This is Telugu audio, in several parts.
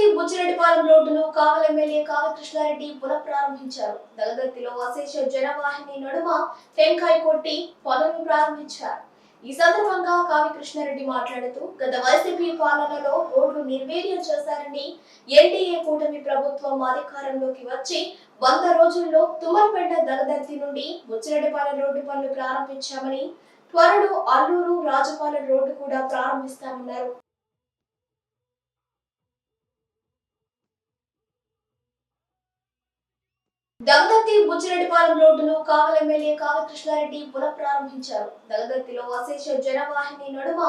దగదత్తి బుచ్చిరెడ్డిపాలెం రోడ్డును కావల ఎమ్మెల్యే కావాలకృష్ణారెడ్డి పునః ప్రారంభించారు. దళదత్తిలో అశేష జనవాహిని నడుమ టెంకాయ కొట్టి పనులను ప్రారంభించారు. ఈ సందర్భంగా కావ్యకృష్ణారెడ్డి మాట్లాడుతూ గత వైసీపీ పాలనలో రోడ్లు నిర్వీర్యం చేశారని ఎన్డీఏ కూటమి ప్రభుత్వం అధికారంలోకి వచ్చి వంద రోజుల్లో తుమ్మలపేట దగదత్తి నుండి బుచ్చిరెడ్డిపాలెం రోడ్డు పనులు ప్రారంభించామని త్వరలో అల్లూరు రాజపాలెం రోడ్డు కూడా ప్రారంభిస్తామన్నారు. దగదత్తి బుచ్చిరెడ్డిపాలెం రోడ్డును కావల ఎమ్మెల్యే కావ్యకృష్ణారెడ్డి పునఃప్రారంభించారు. దగదత్తిలో అశేష జనవాహిని నడుమ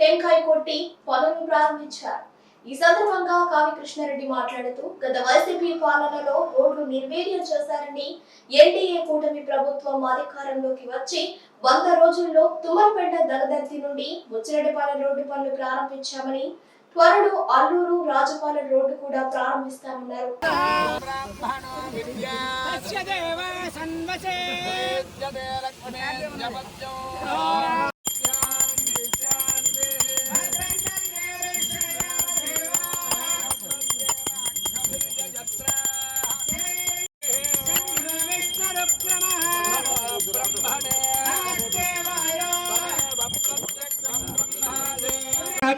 టెంకాయ కొట్టి పనులను ప్రారంభించారు. ఈ సందర్భంగా కావ్యకృష్ణారెడ్డి మాట్లాడుతూ గత వైసీపీ పాలనలో రోడ్లు నిర్వీర్యం చేశారని ఎన్డీఏ కూటమి ప్రభుత్వం అధికారంలోకి వచ్చి వంద రోజుల్లో తుమ్మలపేట దగదత్తి నుండి బుచ్చిరెడ్డిపాలెం రోడ్డు పనులు ప్రారంభించామని త్వరలో అల్లూరు రాజపాలెం రోడ్డు కూడా ప్రారంభిస్తామన్నారు. సన్వసే.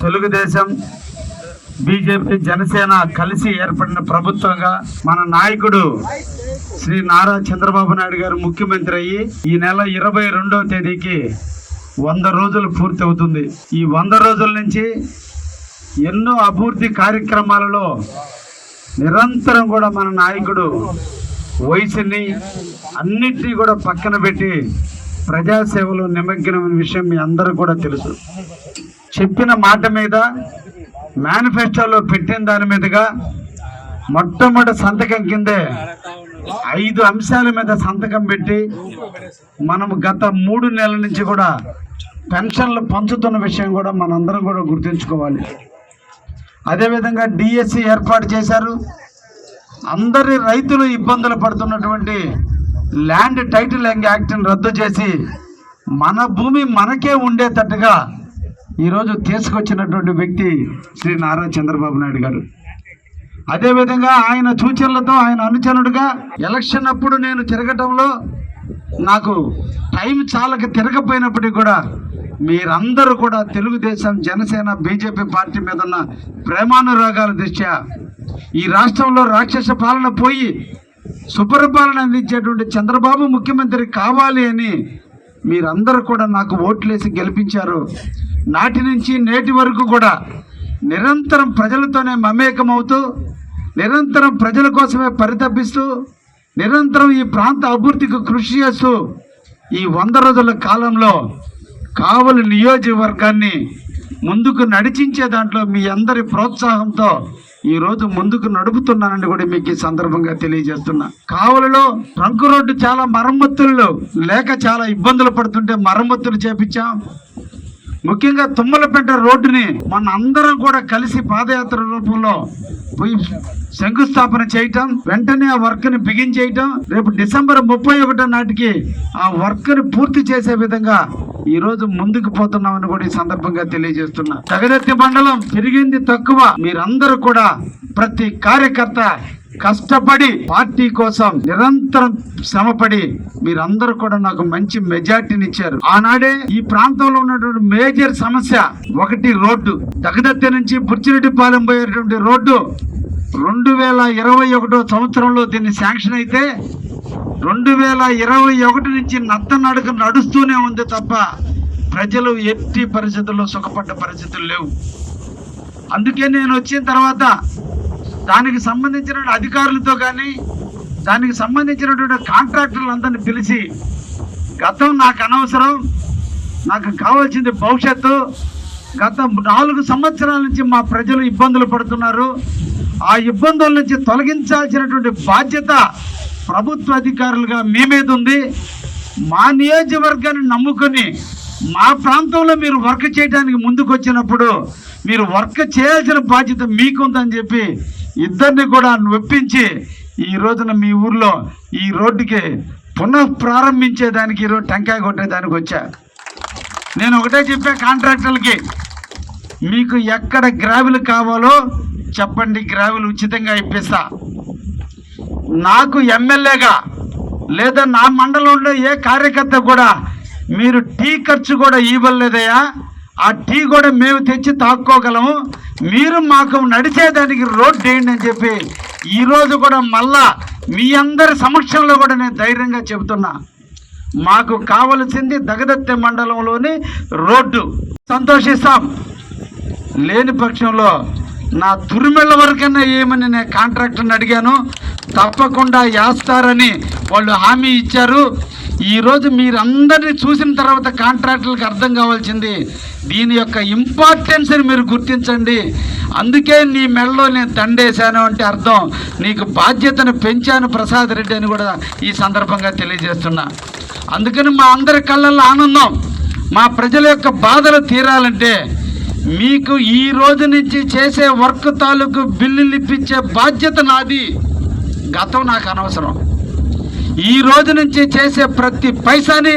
తెలుగుదేశం బీజేపీ జనసేన కలిసి ఏర్పడిన ప్రభుత్వంగా మన నాయకుడు శ్రీ నారా చంద్రబాబు నాయుడు గారు ముఖ్యమంత్రి అయ్యి ఈ నెల ఇరవై రెండవ తేదీకి వంద రోజులు పూర్తి అవుతుంది ఈ వంద రోజుల నుంచి ఎన్నో అభివృద్ధి కార్యక్రమాలలో నిరంతరం కూడా మన నాయకుడు వయసుని అన్నిటినీ కూడా పక్కన పెట్టి ప్రజాసేవలో నిమగ్నమైన విషయం మీ అందరూ కూడా తెలుసు. చెప్పిన మాట మీద మేనిఫెస్టోలో పెట్టిన దాని మీదుగా మొట్టమొదటి సంతకం కిందే ఐదు అంశాల మీద సంతకం పెట్టి మనం గత మూడు నెలల నుంచి కూడా పెన్షన్లు పంచుతున్న విషయం కూడా మనందరం కూడా గుర్తుంచుకోవాలి. అదేవిధంగా డిఎస్సి ఏర్పాటు చేశారు. అందరి రైతులు ఇబ్బందులు పడుతున్నటువంటి ల్యాండ్ టైటిల్ యాక్ట్ని రద్దు చేసి మన భూమి మనకే ఉండేటట్టుగా ఈరోజు తీసుకొచ్చినటువంటి వ్యక్తి శ్రీ నారా చంద్రబాబు నాయుడు గారు. అదేవిధంగా ఆయన సూచనలతో ఆయన అనుచరుడుగా ఎలక్షన్ అప్పుడు నేను తిరగటంలో నాకు టైం చాలక తిరగపోయినప్పటికీ కూడా మీరందరూ కూడా తెలుగుదేశం జనసేన బీజేపీ పార్టీ మీద ఉన్న ప్రేమానురాగాల దృష్ట్యా ఈ రాష్ట్రంలో రాక్షస పాలన పోయి సుపరిపాలన అందించేటువంటి చంద్రబాబు ముఖ్యమంత్రి కావాలి అని మీరందరూ కూడా నాకు ఓట్లేసి గెలిపించారు. నాటి నుంచి నేటి వరకు కూడా నిరంతరం ప్రజలతోనే మమేకమవుతూ నిరంతరం ప్రజల కోసమే పరితపిస్తూ నిరంతరం ఈ ప్రాంత అభివృద్ధికి కృషి చేస్తూ ఈ వంద రోజుల కాలంలో కావలి నియోజకవర్గాన్ని ముందుకు నడిచించే దాంట్లో మీ అందరి ప్రోత్సాహంతో ఈ రోజు ముందుకు నడుపుతున్నానని కూడా మీకు ఈ సందర్భంగా తెలియజేస్తున్నా. కావలిలో ట్రంక్ రోడ్డు చాలా మరమ్మతులు లేక చాలా ఇబ్బందులు పడుతుంటే మరమ్మతులు చేపించాం. ముఖ్యంగా తుమ్మలపేట రోడ్డుని మన అందరం కూడా కలిసి పాదయాత్ర రూపంలో పోయి శంకుస్థాపన చేయటం వెంటనే ఆ వర్క్ని బిగించేయటం రేపు డిసెంబర్ ముప్పై ఒకటో నాటికి ఆ వర్క్ని పూర్తి చేసే విధంగా ఈ రోజు ముందుకు పోతున్నామని కూడా ఈ సందర్భంగా తెలియజేస్తున్నా. తగదత్తి మండలం పెరిగింది తక్కువ. మీరందరూ కూడా ప్రతి కార్యకర్త కష్టపడి పార్టీ కోసం నిరంతరం శ్రమపడి మీరందరూ కూడా నాకు మంచి మెజార్టీని ఇచ్చారు ఆనాడే ఈ ప్రాంతంలో ఉన్నటువంటి మేజర్ సమస్య ఒకటి రోడ్డు. దగదత్తి నుంచి బుచ్చిరెడ్డిపాలెం పోయేటువంటి రోడ్డు రెండు వేల ఇరవై ఒకటో సంవత్సరంలో దీన్ని శాంక్షన్ అయితే రెండు వేల ఇరవై ఒకటి నుంచి నత్త నడుక నడుస్తూనే ఉంది తప్ప ప్రజలు ఎట్టి పరిస్థితుల్లో సుఖపడ్డ పరిస్థితులు లేవు. అందుకే నేను వచ్చిన తర్వాత దానికి సంబంధించిన అధికారులతో కానీ దానికి సంబంధించినటువంటి కాంట్రాక్టర్లందరినీ పిలిచి గతం నాకు అనవసరం నాకు కావాల్సింది భవిష్యత్తు గత నాలుగు సంవత్సరాల నుంచి మా ప్రజలు ఇబ్బందులు పడుతున్నారు. ఆ ఇబ్బందుల నుంచి తొలగించాల్సినటువంటి బాధ్యత ప్రభుత్వ అధికారులుగా మీ మీద ఉంది. మా నియోజకవర్గాన్ని నమ్ముకొని మా ప్రాంతంలో మీరు వర్క్ చేయడానికి ముందుకు వచ్చినప్పుడు మీరు వర్క్ చేయాల్సిన బాధ్యత మీకుందని చెప్పి ఇద్దరిని కూడా ఒప్పించి ఈ రోజున మీ ఊర్లో ఈ రోడ్డుకి పునఃప్రారంభించేదానికి ఈరోజు టెంకాయ కొట్టేదానికి వచ్చా. నేను ఒకటే చెప్పా కాంట్రాక్టర్లకి మీకు ఎక్కడ గ్రావెల్ కావాలో చెప్పండి గ్రావెల్ ఉచితంగా ఇప్పిస్తా. నాకు ఎమ్మెల్యేగా లేదా నా మండలంలో ఏ కార్యకర్త కూడా మీరు టీ ఖర్చు కూడా ఇవ్వలేదయా ఆ టీ కూడా మేము తెచ్చి తాక్కోగలము. మీరు మాకు నడిచేదానికి రోడ్ వేయండి అని చెప్పి ఈరోజు కూడా మళ్ళా మీ అందరి సమక్షంలో కూడా నేను ధైర్యంగా చెబుతున్నా. మాకు కావలసింది దగదత్తె మండలంలోని రోడ్డు. సంతోషిస్తాం. లేని పక్షంలో నా తురిమెళ్ళ వరకన్నా ఏమని నేను కాంట్రాక్టర్ని అడిగాను. తప్పకుండా వేస్తారని వాళ్ళు హామీ ఇచ్చారు. ఈరోజు మీరందరినీ చూసిన తర్వాత కాంట్రాక్టులకు అర్థం కావాల్సింది దీని యొక్క ఇంపార్టెన్స్ని మీరు గుర్తించండి. అందుకే నీ మెడలో నేను దండేశాను అంటే అర్థం. నీకు బాధ్యతను పెంచాను ప్రసాద్ రెడ్డి అని కూడా ఈ సందర్భంగా తెలియజేస్తున్నా. అందుకని మా అందరి కళ్ళల్లో ఆనందం. మా ప్రజల యొక్క బాధలు తీరాలంటే మీకు ఈ రోజు నుంచి చేసే వర్క్ తాలూకు బిల్లులు ఇప్పించే బాధ్యత నాది. గతం నాకు అనవసరం. ఈ రోజు నుంచి చేసే ప్రతి పైసాని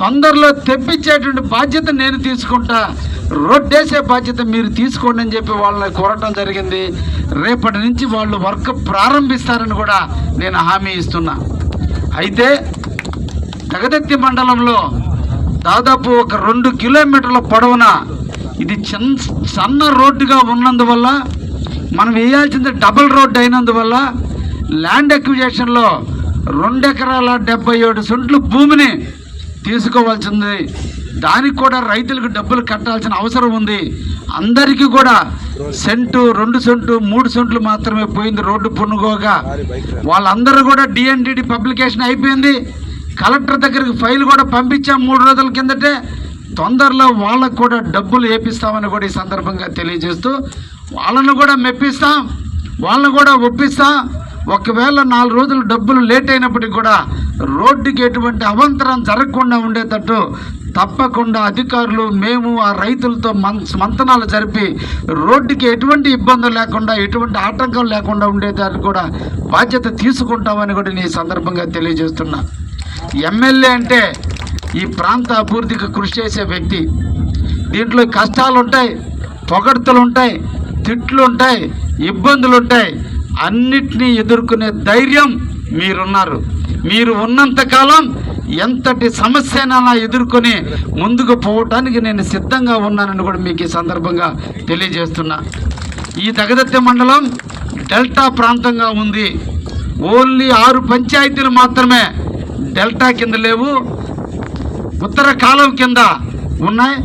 తొందరలో తెప్పించేటువంటి బాధ్యత నేను తీసుకుంటా. రోడ్డేసే బాధ్యత మీరు తీసుకోండి అని చెప్పి వాళ్ళని కోరటం జరిగింది. రేపటి నుంచి వాళ్ళు వర్క్ ప్రారంభిస్తారని కూడా నేను హామీ ఇస్తున్నా. అయితే జగదత్తి మండలంలో దాదాపు ఒక రెండు కిలోమీటర్ల పొడవున ఇది చిన్న సన్న రోడ్డుగా ఉన్నందువల్ల మనం వేయాల్సింది డబుల్ రోడ్డు అయినందువల్ల ల్యాండ్ అక్విజేషన్లో రెండు ఎకరాల డెబ్బై ఏడు సెంట్లు భూమిని తీసుకోవాల్సింది. దానికి కూడా రైతులకు డబ్బులు కట్టాల్సిన అవసరం ఉంది. అందరికీ కూడా సెంటు రెండు సెంటు మూడు సెంట్లు మాత్రమే పోయింది రోడ్డు పునుగోగా. వాళ్ళందరూ కూడా డిఎన్డిడి పబ్లికేషన్ అయిపోయింది. కలెక్టర్ దగ్గరికి ఫైల్ కూడా పంపించాం మూడు రోజుల కిందటే. తొందరలో వాళ్ళకు కూడా డబ్బులు వేపిస్తామని కూడా ఈ సందర్భంగా తెలియజేస్తూ వాళ్ళను కూడా మెప్పిస్తాం వాళ్ళను కూడా ఒప్పిస్తాం. ఒకవేళ నాలుగు రోజులు డబ్బులు లేట్ అయినప్పటికీ కూడా రోడ్డుకి ఎటువంటి అవంతరం జరగకుండా ఉండేటట్టు తప్పకుండా అధికారులు మేము ఆ రైతులతో మంతనాలు జరిపి రోడ్డుకి ఎటువంటి ఇబ్బందులు లేకుండా ఎటువంటి ఆటంకం లేకుండా ఉండేదానికి కూడా బాధ్యత తీసుకుంటామని కూడా నేను సందర్భంగా తెలియజేస్తున్నా. ఎమ్మెల్యే అంటే ఈ ప్రాంత అభివృద్ధికి కృషి చేసే వ్యక్తి. దీంట్లో కష్టాలు ఉంటాయి పొగడ్తలు ఉంటాయి తిట్లు ఉంటాయి ఇబ్బందులు ఉంటాయి అన్నిటినీ ఎదుర్కొనే ధైర్యం మీరున్నారు. మీరు ఉన్నంతకాలం ఎంతటి సమస్యనైనా ఎదుర్కొని ముందుకు పోవటానికి నేను సిద్ధంగా ఉన్నానని కూడా మీకు ఈ సందర్భంగా తెలియజేస్తున్నా. ఈ దగదత్తి మండలం డెల్టా ప్రాంతంగా ఉంది. ఓన్లీ ఆరు పంచాయతీలు మాత్రమే డెల్టా కింద లేవు. ఉత్తర కాలం కింద ఉన్నాయి.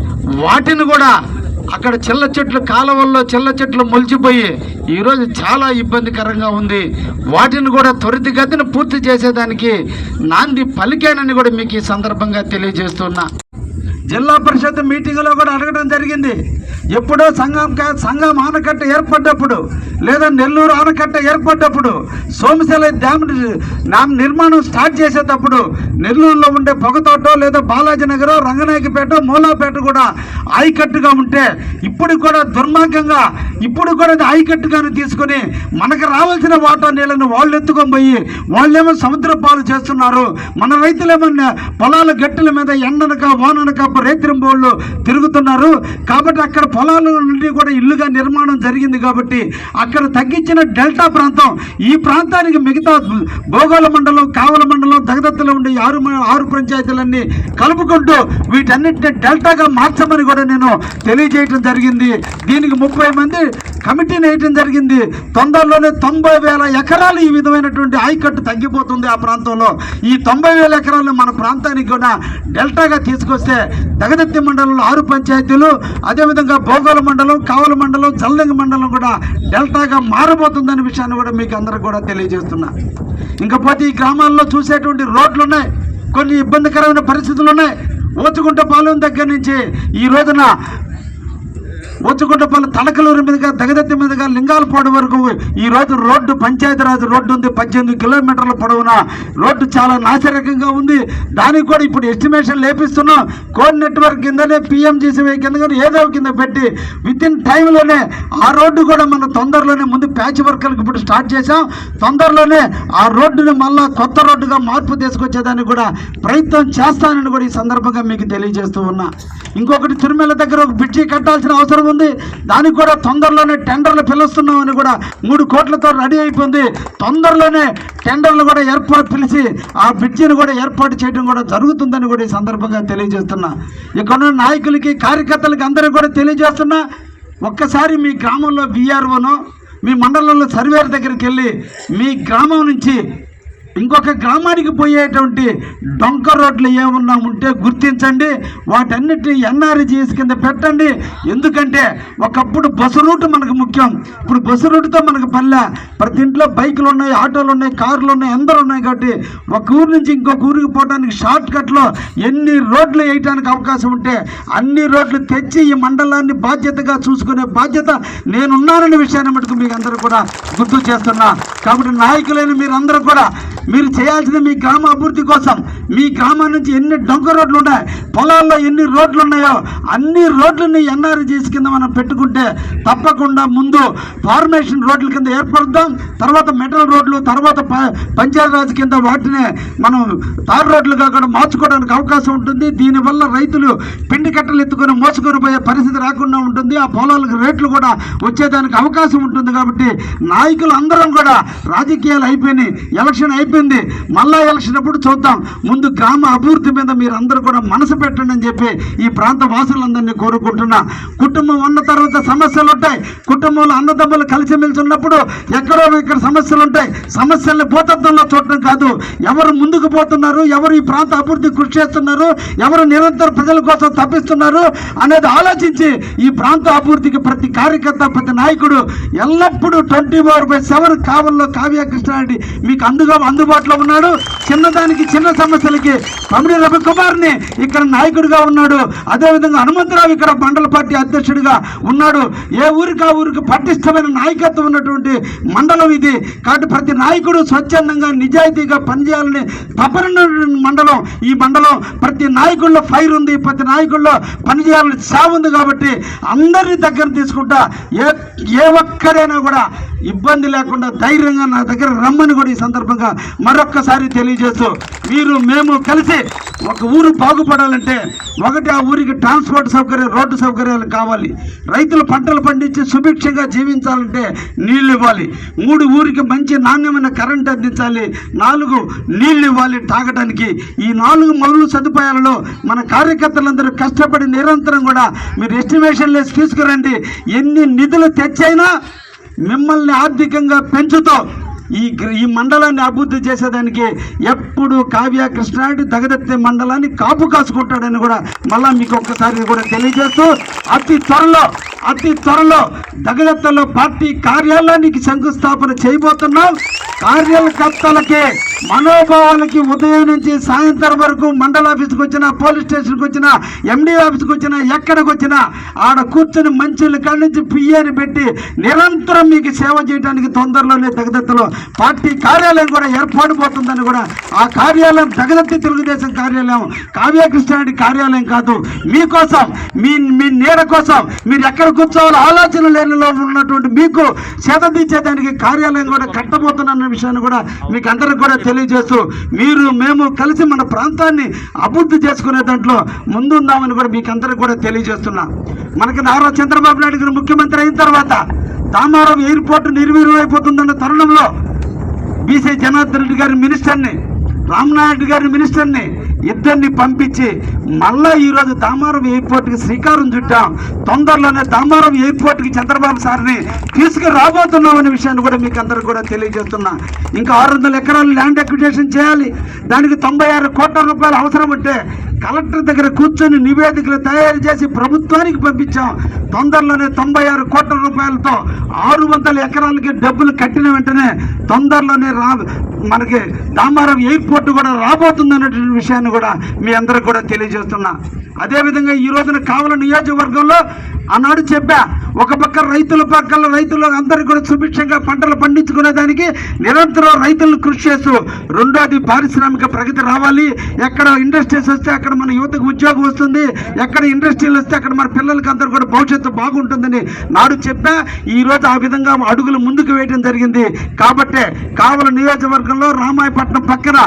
వాటిని కూడా అక్కడ చిల్ల చెట్లు కాలువల్లో చిల్ల చెట్లు మొలిచిపోయి ఈరోజు చాలా ఇబ్బందికరంగా ఉంది. వాటిని కూడా త్వరితగతిన పూర్తి చేసేదానికి నాంది పలికానని కూడా మీకు ఈ సందర్భంగా తెలియజేస్తున్నా. జిల్లా పరిషత్ మీటింగ్లో కూడా అడగడం జరిగింది. ఎప్పుడో సంఘం కా- సంఘం ఆనకట్ట ఏర్పడ్డప్పుడు లేదా నెల్లూరు ఆనకట్ట ఏర్పడ్డప్పుడు సోమశిల డ్యామ్ నిర్మాణం స్టార్ట్ చేసేటప్పుడు నెల్లూరులో ఉండే పొగతోటో లేదా బాలాజీ నగర్ రంగనాయకపేట మూలాపేట కూడా ఆయకట్టుగా ఉంటే ఇప్పుడు కూడా దుర్మార్గంగా ఇప్పుడు కూడా అది ఆయకట్టుగాను తీసుకొని మనకు రావాల్సిన వాటర్ నీళ్ళను వాళ్ళు ఎత్తుకొని పోయి వాళ్ళేమో సముద్ర పాలు చేస్తున్నారు. మన రైతులేమో పొలాల గట్టుల మీద ఎండనక వాననక రేత్రింబోళ్ళు తిరుగుతున్నారు. కాబట్టి అక్కడ పొలాల నుండి కూడా ఇల్లుగా నిర్మాణం జరిగింది కాబట్టి అక్కడ తగ్గించిన డెల్టా ప్రాంతం ఈ ప్రాంతానికి మిగతా భోగోళ మండలం కావల మండలం దగదత్తలో ఉండే ఆరు ఆరు పంచాయతీలన్నీ కలుపుకుంటూ వీటన్నిటిని డెల్టాగా మార్చమని కూడా నేను తెలియజేయటం జరిగింది. దీనికి ముప్పై మంది కమిటీని వేయటం జరిగింది. తొందరలోనే తొంభై వేల ఎకరాలు ఈ విధమైనటువంటి ఆయకట్టు తగ్గిపోతుంది ఆ ప్రాంతంలో. ఈ తొంభై వేల ఎకరాలను మన ప్రాంతానికి కూడా డెల్టాగా తీసుకొస్తే దగదత్తి మండలంలో ఆరు పంచాయతీలు అదేవిధంగా భోగోళ మండలం కావల మండలం జల్లింగ మండలం కూడా డెల్టాగా మారబోతుందనే విషయాన్ని కూడా మీకు అందరికి కూడా తెలియజేస్తున్నా. ఇంకపోతే ఈ గ్రామాల్లో చూసేటువంటి రోడ్లు ఉన్నాయి కొన్ని ఇబ్బందికరమైన పరిస్థితులు ఉన్నాయి ఓచుకుంట పాలెం దగ్గర నుంచి ఈ రోజున ఉచ్చగుంటపల్లి తలకలూరు మీదుగా దగదత్తి మీదుగా లింగాలపాడు వరకు ఈ రోజు రోడ్డు పంచాయతీరాజ్ రోడ్డు ఉంది పద్దెనిమిది కిలోమీటర్ల పొడవున. రోడ్డు చాలా నాశరకంగా ఉంది. దానికి కూడా ఇప్పుడు ఎస్టిమేషన్ లేపిస్తున్నాం. కోడ్ నెట్వర్క్ కిందనే పిఎంజీసీవై కింద ఏదో కింద పెట్టి విత్ ఇన్ టైంలోనే ఆ రోడ్డు కూడా మనం తొందరలోనే ముందు ప్యాచ్ వర్కర్లకు ఇప్పుడు స్టార్ట్ చేసాం తొందరలోనే ఆ రోడ్డుని మళ్ళా కొత్త రోడ్డుగా మార్పు తీసుకొచ్చేదానికి కూడా ప్రయత్నం చేస్తానని కూడా ఈ సందర్భంగా మీకు తెలియజేస్తూ ఉన్నా. ఇంకొకటి తిరుమల దగ్గర ఒక బ్రిడ్జి కట్టాల్సిన అవసరం ఉంది దానికి కూడా తొందరలోనే టెండర్లు పిలుస్తున్నామని కూడా మూడు కోట్లతో రెడీ అయిపోయింది. తొందరలోనే టెండర్లు కూడా ఏర్పాటు పిలిచి ఆ బ్రిడ్జిని కూడా ఏర్పాటు చేయడం కూడా జరుగుతుందని కూడా ఈ సందర్భంగా తెలియజేస్తున్నా. ఇక్కడ నాయకులకి కార్యకర్తలకి అందరికీ కూడా తెలియజేస్తున్నా. ఒక్కసారి మీ గ్రామంలో బీఆర్ఓను మీ మండలంలో సర్వేర్ దగ్గరికి వెళ్ళి మీ గ్రామం నుంచి ఇంకొక గ్రామానికి పోయేటువంటి డొంక రోడ్లు ఏమన్నా ఉంటే గుర్తించండి. వాటన్నిటిని ఎన్ఆర్జీఎస్ కింద పెట్టండి. ఎందుకంటే ఒకప్పుడు బస్సు రూట్ మనకు ముఖ్యం. ఇప్పుడు బస్సు రూట్తో మనకు పల్లె ప్రతి ఇంట్లో బైకులు ఉన్నాయి ఆటోలు ఉన్నాయి కార్లు ఉన్నాయి అందరూ ఉన్నాయి కాబట్టి ఒక ఊరు నుంచి ఇంకొక ఊరికి పోవడానికి షార్ట్ కట్లో ఎన్ని రోడ్లు వేయటానికి అవకాశం ఉంటే అన్ని రోడ్లు తెచ్చి ఈ మండలాన్ని బాధ్యతగా చూసుకునే బాధ్యత నేనున్నాననే విషయాన్ని మటుకు మీకు అందరూ కూడా గుర్తు చేస్తున్నా. కాబట్టి నాయకులైన మీరందరూ కూడా మీరు చేయాల్సింది మీ గ్రామ అభివృద్ధి కోసం. మీ గ్రామం నుంచి ఎన్ని డొంక రోడ్లు ఉన్నాయి పొలాల్లో ఎన్ని రోడ్లు ఉన్నాయో అన్ని రోడ్లని ఎన్ఆర్జీస్ కింద మనం పెట్టుకుంటే తప్పకుండా ముందు ఫార్మేషన్ రోడ్ల కింద ఏర్పడదాం తర్వాత మెటల్ రోడ్లు తర్వాత ప- పంచాయతీరాజ్ కింద వాటిని మనం తార్ రోడ్లుగా కూడా మార్చుకోవడానికి అవకాశం ఉంటుంది. దీనివల్ల రైతులు పిండి కట్టలు ఎత్తుకొని మోసుకొని పోయే పరిస్థితి రాకుండా ఉంటుంది. ఆ పొలాలకు రేట్లు కూడా వచ్చేదానికి అవకాశం ఉంటుంది కాబట్టి నాయకులు అందరం కూడా రాజకీయాలు అయిపోయినాయి ఎలక్షన్ అయిపోయి అయిపోయింది మళ్ళా ఎలక్షన్ అప్పుడు చూద్దాం. ముందు గ్రామ అభివృద్ధి మీద మీరు అందరూ కూడా మనసు పెట్టండి అని చెప్పి ఈ ప్రాంత వాసులందరినీ కోరుకుంటున్నా. కుటుంబం ఉన్న తర్వాత సమస్యలు ఉంటాయి. కుటుంబంలో అన్నదమ్ములు కలిసిమెలిసి ఉన్నప్పుడు ఎక్కడో ఇక్కడ సమస్యలు ఉంటాయి. సమస్యల్ని భూతత్వంలో చూడటం కాదు. ఎవరు ముందుకు పోతున్నారు? ఎవరు ఈ ప్రాంత అభివృద్ధి కృషి చేస్తున్నారు? ఎవరు నిరంతరం ప్రజల కోసం తప్పిస్తున్నారు? అనేది ఆలోచించి ఈ ప్రాంత అభివృద్ధికి ప్రతి కార్యకర్త ప్రతి నాయకుడు ఎల్లప్పుడూ ట్వంటీ ఫోర్ బై సెవెన్ కావల్లో కావ్య కృష్ణారెడ్డి మీకు అందుగా అందుబాటులో ఉన్నాడు. చిన్నదానికి చిన్న సమస్యలకి కమిడి రవికుమార్ని ఇక్కడ నాయకుడిగా ఉన్నాడు. అదేవిధంగా హనుమంతరావు ఇక్కడ మండల పార్టీ అధ్యక్షుడిగా ఉన్నాడు. ఏ ఊరికి ఆ ఊరికి పటిష్టమైన నాయకత్వం ఉన్నటువంటి మండలం ఇది. కాబట్టి ప్రతి నాయకుడు స్వచ్ఛందంగా నిజాయితీగా పనిచేయాలని తపన మండలం ఈ మండలం. ప్రతి నాయకుల్లో ఫైర్ ఉంది. ప్రతి నాయకుల్లో పనిచేయాలని సాగుంది ఉంది కాబట్టి అందరినీ దగ్గర తీసుకుంటా. ఏ ఏ ఒక్కరైనా కూడా ఇబ్బంది లేకుండా ధైర్యంగా నా దగ్గర రమ్మని కూడా ఈ సందర్భంగా మరొక్కసారి తెలియజేస్తూ మీరు మేము కలిసి ఒక ఊరు బాగుపడాలంటే ఒకటి ఆ ఊరికి ట్రాన్స్పోర్ట్ సౌకర్యం రోడ్డు సౌకర్యాలు కావాలి. రైతులు పంటలు పండించి సుభిక్షంగా జీవించాలంటే నీళ్ళు ఇవ్వాలి. మూడు ఊరికి మంచి నాణ్యమైన కరెంట్ అందించాలి. నాలుగు నీళ్ళు ఇవ్వాలి తాగడానికి ఈ నాలుగు మౌలిక సదుపాయాలలో మన కార్యకర్తలందరూ కష్టపడి నిరంతరం కూడా మీరు ఎస్టిమేషన్ లెస్ తీసుకురండి. ఎన్ని నిధులు తెచ్చైనా మిమ్మల్ని ఆర్థికంగా పెంచుతూ. ఈ ఈ మండలాన్ని అభివృద్ధి చేసేదానికి ఎప్పుడు కావ్య కృష్ణారెడ్డి దగదత్తి మండలాన్ని కాపు కాసుకుంటాడని కూడా మళ్ళా మీకు ఒక్కసారి కూడా తెలియజేస్తూ అతి త్వరలో అతి త్వరలో దగదత్తలో పార్టీ కార్యాలయానికి శంకుస్థాపన చేయబోతున్నాం. కార్యకర్తలకి మనోభావాలకి ఉదయం నుంచి సాయంత్రం వరకు మండల ఆఫీస్కి వచ్చిన పోలీస్ స్టేషన్కి వచ్చినా ఎండి ఆఫీస్కి వచ్చినా ఎక్కడికి వచ్చినా ఆడ కూర్చొని మంచి కాడి నుంచి పియ్యని పెట్టి నిరంతరం మీకు సేవ చేయడానికి తొందరలోనే దగదత్తలో పార్టీ కార్యాలయం కూడా ఏర్పాటు పోతుందని కూడా ఆ కార్యాలయం దగదత్తి తెలుగుదేశం కార్యాలయం కావ్య కృష్ణారెడ్డి కార్యాలయం కాదు. మీకోసం మీ మీ నీడ కోసం మీరు ఎక్కడ కూర్చోవాలో ఆలోచన లేనిలో ఉన్నటువంటి మీకు సేద తీర్చేదానికి కార్యాలయం కూడా కట్టబోతున్న విషయాన్ని కూడా మీకు అందరికి కూడా తెలియజేస్తూ మీరు మేము కలిసి మన ప్రాంతాన్ని అభివృద్ధి చేసుకునే దాంట్లో ముందుందామని కూడా మీకు అందరికి కూడా తెలియజేస్తున్నా. మనకి నారా చంద్రబాబు నాయుడు గారు ముఖ్యమంత్రి అయిన తర్వాత దామారం ఎయిర్పోర్ట్ నిర్వీర్యం అయిపోతుందన్న తరుణంలో బీసీ జనార్దన్ రెడ్డి గారి మినిస్టర్ని రామనాయుడు గారి మినిస్టర్ని ఇద్దరిని పంపించి మళ్ళా ఈరోజు దామారం ఎయిర్పోర్ట్కి శ్రీకారం చుట్టాం. తొందరలోనే దామారం ఎయిర్పోర్ట్కి చంద్రబాబు సార్ని తీసుకురాబోతున్నాం అనే విషయాన్ని కూడా మీకు అందరికి కూడా తెలియజేస్తున్నా. ఇంకా ఆరు వందల ఎకరాలు ల్యాండ్ అక్విజేషన్ చేయాలి. దానికి తొంభై ఆరు కోట్ల రూపాయలు అవసరం ఉంటే కలెక్టర్ దగ్గర కూర్చొని నివేదికలు తయారు చేసి ప్రభుత్వానికి పంపించాం. తొందరలోనే తొంభై ఆరు కోట్ల రూపాయలతో ఆరు వందల ఎకరాలకి డబ్బులు కట్టిన వెంటనే తొందరలోనే రా మనకి దామారం ఎయిర్పోర్ట్ కూడా రాబోతుంది అనేటువంటి విషయాన్ని కూడా మీ అందరికి కూడా తెలియజేస్తున్నా. అదేవిధంగా ఈ రోజున కావల నియోజకవర్గంలో ఆనాడు చెప్పా. ఒక పక్క రైతుల పక్కల రైతులు అందరూ కూడా సుభిక్షంగా పంటలు పండించుకునే దానికి నిరంతరం రైతులను కృషి చేస్తూ రెండోది పారిశ్రామిక ప్రగతి రావాలి. ఎక్కడ ఇండస్ట్రీస్ వస్తే అక్కడ మన యువతకు ఉద్యోగం వస్తుంది. ఎక్కడ ఇండస్ట్రీలు వస్తే అక్కడ మన పిల్లలకి అందరూ కూడా భవిష్యత్తు బాగుంటుందని నాడు చెప్పా. ఈ రోజు ఆ విధంగా అడుగులు ముందుకు వేయడం జరిగింది. కాబట్టే కావల నియోజకవర్గంలో రామాయపట్నం పక్కన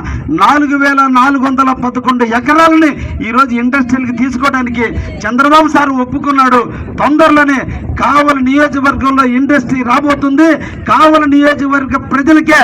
నాలుగు వేల నాలుగు వందల పదకొండు ఎకరాలని ఈరోజు ఇండస్ట్రీలకు తీసుకోవడానికి చంద్రబాబు సార్ ఒప్పుకున్నాడు. తొందరలోనే కావల నియోజకవర్గంలో ఇండస్ట్రీ రాబోతుంది. కావల నియోజకవర్గ ప్రజలకే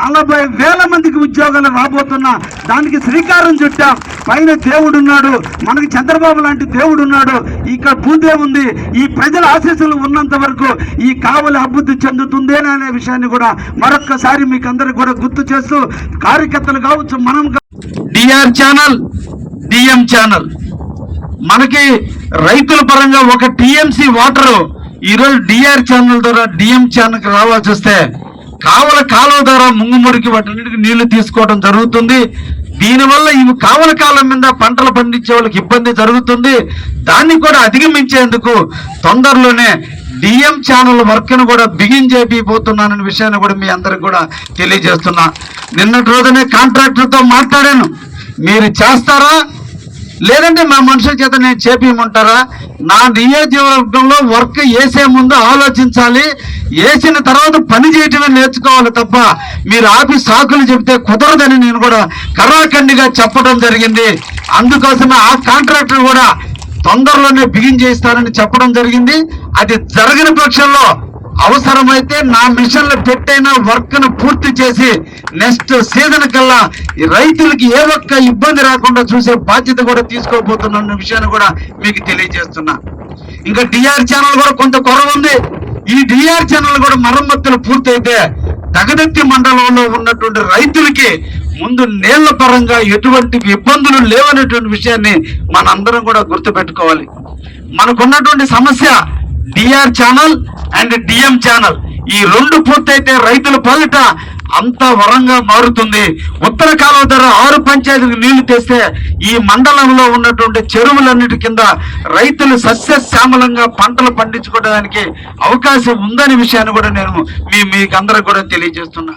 నలభై వేల మందికి ఉద్యోగాలు రాబోతున్నా. దానికి శ్రీకారం చుట్టాం. పైన దేవుడు ఉన్నాడు మనకి చంద్రబాబు లాంటి దేవుడు ఉన్నాడు ఇక్కడ పూదే ఉంది. ఈ ప్రజల ఆశీస్సులు ఉన్నంత వరకు ఈ కావలి అభివృద్ధి చెందుతుందే అనే విషయాన్ని కూడా మరొక్కసారి మీకు అందరికి కూడా గుర్తు చేస్తూ కార్యకర్తలు కావచ్చు మనం డిఆర్ ఛానల్ డిఎం ఛానల్. మనకి రైతుల పరంగా ఒక టీఎంసీ వాటర్ ఈరోజు డిఆర్ ఛానల్ ద్వారా డిఎం ఛానల్కి రావాల్సి వస్తే కావల కాలువ ద్వారా ముంగుమురికి వాటిన్నింటికి నీళ్ళు తీసుకోవడం జరుగుతుంది. దీనివల్ల ఇవి కావల కాలం మీద పంటలు పండించే వాళ్ళకి ఇబ్బంది జరుగుతుంది. దాన్ని కూడా అధిగమించేందుకు తొందరలోనే డిఎం ఛానల్ వర్క్ను కూడా బిగిన్ చేపిపోతున్నాననే విషయాన్ని కూడా మీ అందరికి కూడా తెలియజేస్తున్నా. నిన్నటి రోజునే కాంట్రాక్టర్తో మాట్లాడాను. మీరు చేస్తారా? లేదంటే మా మనుషుల చేత నేను చేపించమంటారా నా నియోజకవర్గంలో వర్క్ వేసే ముందు ఆలోచించాలి. వేసిన తర్వాత పని చేయటమే నేర్చుకోవాలి తప్ప మీరు ఆపి సాకులు చెప్తే కుదరదని నేను కూడా కరాఖండిగా చెప్పడం జరిగింది. అందుకోసమే ఆ కాంట్రాక్టర్ కూడా తొందరలోనే బిగించేస్తారని చెప్పడం జరిగింది. అది జరగని పక్షంలో అవసరమైతే నా మిషన్లు పెట్టైన వర్క్ను పూర్తి చేసి నెక్స్ట్ సీజన్ కల్లా రైతులకి ఏ ఒక్క ఇబ్బంది రాకుండా చూసే బాధ్యత కూడా తీసుకోబోతున్న విషయాన్ని కూడా మీకు తెలియజేస్తున్నా. ఇంకా డిఆర్ ఛానల్ కూడా కొంత కొరవ ఉంది. ఈ డిఆర్ ఛానల్ కూడా మరమ్మతులు పూర్తయితే తగదత్తి మండలంలో ఉన్నటువంటి రైతులకి ముందు నేళ్ళ పరంగా ఎటువంటి ఇబ్బందులు లేవనేటువంటి విషయాన్ని మనందరం కూడా గుర్తుపెట్టుకోవాలి. మనకున్నటువంటి సమస్య DR channel and DM channel ఈ రెండు పూర్తయితే రైతుల పాలిట అంత వరంగా మారుతుంది. ఉత్తర కాలువ ధర ఆరు పంచాయతీలకు నీళ్ళు తెస్తే ఈ మండలంలో ఉన్నటువంటి చెరువులన్నిటి కింద రైతులు సస్యశ్యామలంగా పంటలు పండించుకోవడానికి అవకాశం ఉందనే విషయాన్ని కూడా నేను మీ మీకు అందరికి కూడా తెలియజేస్తున్నా.